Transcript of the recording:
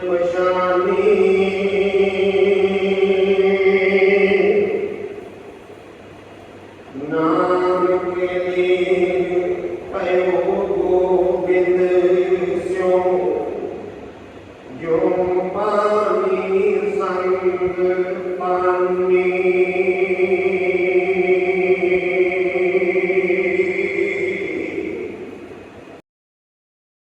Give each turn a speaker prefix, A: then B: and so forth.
A: ਪਛਾਨੀ ਨਾਮ ਕੇ ਲਈ